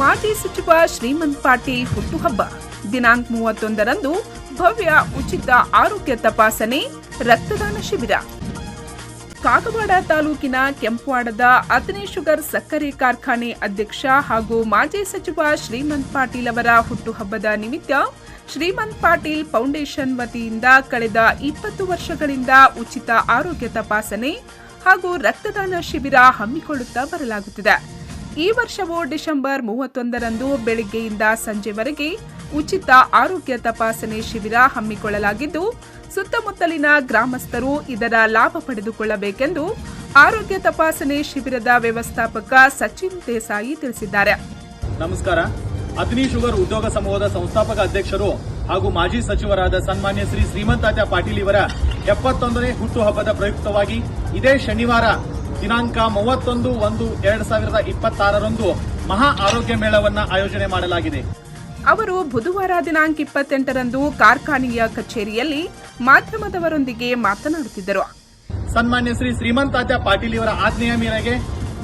ಮಾಜಿ ಸಚಿವ ಶ್ರೀಮಂತ್ ಪಾಟೀಲ್ ಹುಟ್ಟುಹಬ್ಬ. ದಿನಾಂಕ ಮೂವತ್ತೊಂದರಂದು ಭವ್ಯ ಉಚಿತ ಆರೋಗ್ಯ ತಪಾಸಣೆ, ರಕ್ತದಾನ ಶಿಬಿರ. ಕಾಗವಾಡ ತಾಲೂಕಿನ ಕೆಂಪವಾಡದ ಅತನೇ ಶುಗರ್ ಸಕ್ಕರೆ ಕಾರ್ಖಾನೆ ಅಧ್ಯಕ್ಷ ಹಾಗೂ ಮಾಜಿ ಸಚಿವ ಶ್ರೀಮಂತ್ ಪಾಟೀಲ್ ಅವರ ಹುಟ್ಟುಹಬ್ಬದ ನಿಮಿತ್ತ ಶ್ರೀಮಂತ್ ಪಾಟೀಲ್ ಫೌಂಡೇಶನ್ ವತಿಯಿಂದ ಕಳೆದ ಇಪ್ಪತ್ತು ವರ್ಷಗಳಿಂದ ಉಚಿತ ಆರೋಗ್ಯ ತಪಾಸಣೆ ಹಾಗೂ ರಕ್ತದಾನ ಶಿಬಿರ ಹಮ್ಮಿಕೊಳ್ಳುತ್ತಾ ಬರಲಾಗುತ್ತಿದೆ. ಈ ವರ್ಷವೂ ಡಿಸೆಂಬರ್ ಮೂವತ್ತೊಂದರಂದು ಬೆಳಿಗ್ಗೆಯಿಂದ ಸಂಜೆವರೆಗೆ ಉಚಿತ ಆರೋಗ್ಯ ತಪಾಸಣೆ ಶಿಬಿರ ಹಮ್ಮಿಕೊಳ್ಳಲಾಗಿದ್ದು, ಸುತ್ತಮುತ್ತಲಿನ ಗ್ರಾಮಸ್ಥರು ಇದರ ಲಾಭ ಪಡೆದುಕೊಳ್ಳಬೇಕೆಂದು ಆರೋಗ್ಯ ತಪಾಸಣೆ ಶಿಬಿರದ ವ್ಯವಸ್ಥಾಪಕ ಸಚಿನ್ ದೇಸಾಯಿ ತಿಳಿಸಿದ್ದಾರೆ. ನಮಸ್ಕಾರ. ಅಗ್ನಿ ಶುಗರ್ ಉದ್ಯೋಗ ಸಮೂಹದ ಸಂಸ್ಥಾಪಕ ಅಧ್ಯಕ್ಷರು ಹಾಗೂ ಮಾಜಿ ಸಚಿವರಾದ ಸನ್ಮಾನ್ಯ ಶ್ರೀ ಶ್ರೀಮಂತಾತ್ಯ ಪಾಟೀಲ್ ಇವರ ಎಪ್ಪತ್ತೊಂದನೇ ಹುಟ್ಟುಹಬ್ಬದ ಪ್ರಯುಕ್ತವಾಗಿ ಇದೇ ಶನಿವಾರ ದಿನಾಂಕ ಮೂವತ್ತೊಂದು ಒಂದು ಎರಡು ಸಾವಿರದ ಇಪ್ಪತ್ತಾರರಂದು ಮಹಾ ಆರೋಗ್ಯ ಮೇಳವನ್ನ ಆಯೋಜನೆ ಮಾಡಲಾಗಿದೆ. ಅವರು ಬುಧವಾರ ದಿನಾಂಕ ಇಪ್ಪತ್ತೆಂಟರಂದು ಕಾರ್ಖಾನೆಯ ಕಚೇರಿಯಲ್ಲಿ ಮಾಧ್ಯಮದವರೊಂದಿಗೆ ಮಾತನಾಡುತ್ತಿದ್ದರು. ಸನ್ಮಾನ್ಯ ಶ್ರೀ ಶ್ರೀಮಂತಾತ್ಯ ಪಾಟೀಲ್ ಇವರ ಆಜ್ಞೆಯ ಮೇರೆಗೆ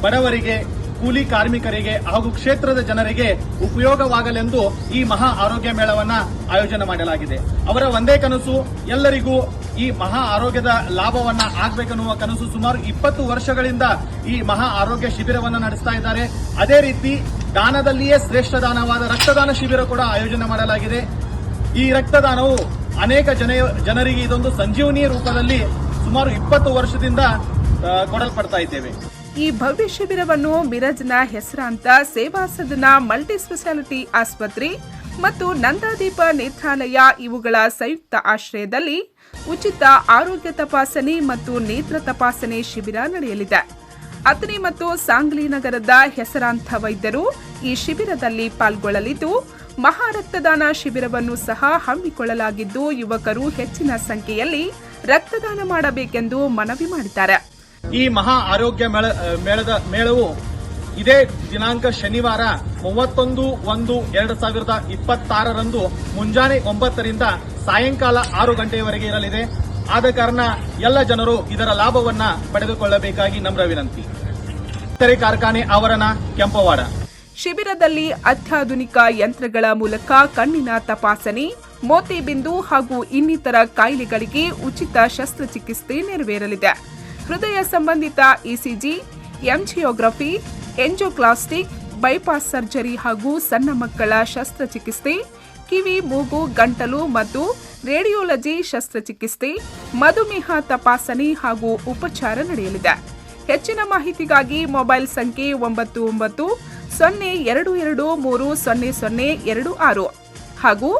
ಬಡವರಿಗೆ ಕೂಲಿ ಕಾರ್ಮಿಕರಿಗೆ ಹಾಗೂ ಕ್ಷೇತ್ರದ ಜನರಿಗೆ ಉಪಯೋಗವಾಗಲೆಂದು ಈ ಮಹಾ ಆರೋಗ್ಯ ಮೇಳವನ್ನ ಆಯೋಜನೆ ಮಾಡಲಾಗಿದೆ. ಅವರ ಒಂದೇ ಕನಸು, ಎಲ್ಲರಿಗೂ ಈ ಮಹಾ ಆರೋಗ್ಯದ ಲಾಭವನ್ನ ಆಗ್ಬೇಕನ್ನುವ ಕನಸು ಸುಮಾರು ಇಪ್ಪತ್ತು ವರ್ಷಗಳಿಂದ ಈ ಮಹಾ ಆರೋಗ್ಯ ಶಿಬಿರವನ್ನು ನಡೆಸ್ತಾ ಇದ್ದಾರೆ. ಅದೇ ರೀತಿ ದಾನದಲ್ಲಿಯೇ ಶ್ರೇಷ್ಠ ದಾನವಾದ ರಕ್ತದಾನ ಶಿಬಿರ ಕೂಡ ಆಯೋಜನೆ ಮಾಡಲಾಗಿದೆ. ಈ ರಕ್ತದಾನವು ಅನೇಕ ಜನ, ಜನರಿಗೆ ಇದೊಂದು ಸಂಜೀವನಿ ರೂಪದಲ್ಲಿ ಸುಮಾರು ಇಪ್ಪತ್ತು ವರ್ಷದಿಂದ ಕೊಡಲ್ಪಡ್ತಾ ಇದ್ದೇವೆ. ಈ ಭವ್ಯ ಶಿಬಿರವನ್ನು ಮಿರಜ್ನ ಹೆಸರಾಂತ ಸೇವಾ ಸದನ ಮಲ್ಟಿ ಸ್ಪೆಷಾಲಿಟಿ ಆಸ್ಪತ್ರೆ ಮತ್ತು ನಂದಾದೀಪ ನೇತ್ರಾಲಯ ಇವುಗಳ ಸಂಯುಕ್ತ ಆಶ್ರಯದಲ್ಲಿ ಉಚಿತ ಆರೋಗ್ಯ ತಪಾಸಣೆ ಮತ್ತು ನೇತ್ರ ತಪಾಸಣೆ ಶಿಬಿರ ನಡೆಯಲಿದೆ. ಅಥಣಿ ಮತ್ತು ಸಾಂಗ್ಲಿ ನಗರದ ಹೆಸರಾಂತ ವೈದ್ಯರು ಈ ಶಿಬಿರದಲ್ಲಿ ಪಾಲ್ಗೊಳ್ಳಲಿದ್ದು, ಮಹಾರಕ್ತದಾನ ಶಿಬಿರವನ್ನು ಸಹ ಹಮ್ಮಿಕೊಳ್ಳಲಾಗಿದ್ದು, ಯುವಕರು ಹೆಚ್ಚಿನ ಸಂಖ್ಯೆಯಲ್ಲಿ ರಕ್ತದಾನ ಮಾಡಬೇಕೆಂದು ಮನವಿ ಮಾಡಿದ್ದಾರೆ. ಈ ಮಹಾ ಆರೋಗ್ಯ ಮೇಳ ಮೇಳದ, ಮೇಳವು ಇದೇ ದಿನಾಂಕ ಶನಿವಾರ ಮೂವತ್ತೊಂದು ಒಂದು ಎರಡು ಸಾವಿರದ ಇಪ್ಪತ್ತಾರರಂದು ಮುಂಜಾನೆ ಒಂಬತ್ತರಿಂದ ಸಾಯಂಕಾಲ ಆರು ಗಂಟೆಯವರೆಗೆ ಇರಲಿದೆ. ಆದ ಕಾರಣ ಎಲ್ಲ ಜನರು ಇದರ ಲಾಭವನ್ನ ಪಡೆದುಕೊಳ್ಳಬೇಕಾಗಿ ನಮ್ರ ವಿನಂತಿ. ಸಕ್ಕರೆ ಕಾರ್ಖಾನೆ ಆವರಣ, ಕೆಂಪವಾಡ. ಶಿಬಿರದಲ್ಲಿ ಅತ್ಯಾಧುನಿಕ ಯಂತ್ರಗಳ ಮೂಲಕ ಕಣ್ಣಿನ ತಪಾಸಣೆ ಮೋತಿಬಿಂದು ಹಾಗೂ ಇನ್ನಿತರ ಕಾಯಿಲೆಗಳಿಗೆ ಉಚಿತ ಶಸ್ತ್ರಚಿಕಿತ್ಸೆ ನೆರವೇರಲಿದೆ. ಹೃದಯ ಸಂಬಂಧಿತ ECG, angiography angioplasty bypass surgery ಹಾಗೂ ಸಣ್ಣ ಮಕ್ಕಳ ಶಸ್ತ್ರಚಿಕಿತ್ಸೆ, ಕಿವಿ, ಮೂಗು, ಗಂಟಲು ಮತ್ತು ರೇಡಿಯೋಲಜಿ ಶಸ್ತ್ರಚಿಕಿತ್ಸೆ, ಮಧುಮೇಹ ತಪಾಸಣೆ ಹಾಗೂ ಉಪಚಾರ ನಡೆಯಲಿದೆ. ಹೆಚ್ಚಿನ ಮಾಹಿತಿಗಾಗಿ ಮೊಬೈಲ್ ಸಂಖ್ಯೆ ಒಂಬತ್ತು ಒಂಬತ್ತು ಸೊನ್ನೆ ಎರಡು ಎರಡು ಮೂರು ಸೊನ್ನೆ ಸೊನ್ನೆ ಎರಡು ಆರು ಹಾಗೂ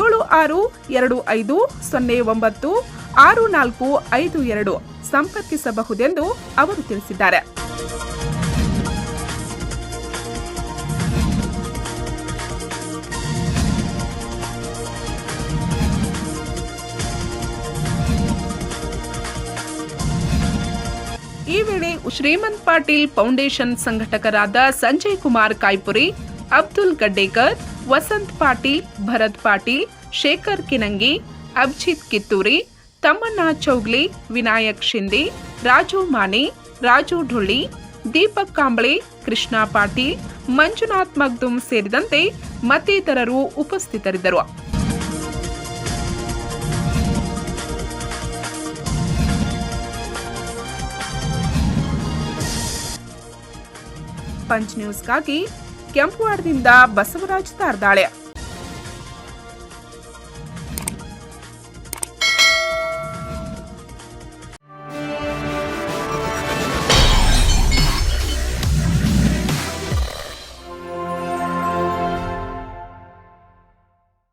ಏಳು ಆರು ಎರಡು ಐದು ಸೊನ್ನೆ ಒಂಬತ್ತು ಆರು ನಾಲ್ಕು ಐದು ಎರಡು ಸಂಪರ್ಕಿಸಬಹುದೆಂದು ಅವರು ತಿಳಿಸಿದ್ದಾರೆ. ಈ ವೇಳೆ ಶ್ರೀಮಂತ್ ಪಾಟೀಲ್ ಫೌಂಡೇಶನ್ ಸಂಘಟಕರಾದ ಸಂಜಯ್ ಕುಮಾರ್ ಕಾಯ್ಪುರಿ, ಅಬ್ದುಲ್ ಗಡ್ಡೇಕರ್, ವಸಂತ್ ಪಾಟೀಲ್, ಭರತ್ ಪಾಟೀಲ್, ಶೇಖರ್ ಕಿನಂಗಿ, ಅಭಿಜಿತ್ ಕಿತ್ತೂರಿ ತಮ್ಮಣ್ಣ ಚೌಗ್ಲಿ, ವಿನಾಯಕ್ ಶಿಂದೆ, ರಾಜು ಮಾನೆ, ರಾಜು ಢುಳ್ಳಿ, ದೀಪಕ್ ಕಾಂಬಳೆ, ಕೃಷ್ಣ ಪಾಟೀಲ್, ಮಂಜುನಾಥ್ ಮಗ್ದುಮ್ ಸೇರಿದಂತೆ ಮತ್ತಿತರರು ಉಪಸ್ಥಿತರಿದ್ದರು. ಪಂಚ್ ನ್ಯೂಸ್ಗಾಗಿ ಕೆಂಪುವಾಡದಿಂದ ಬಸವರಾಜ್ ತಾರ್ದಾಳೆ.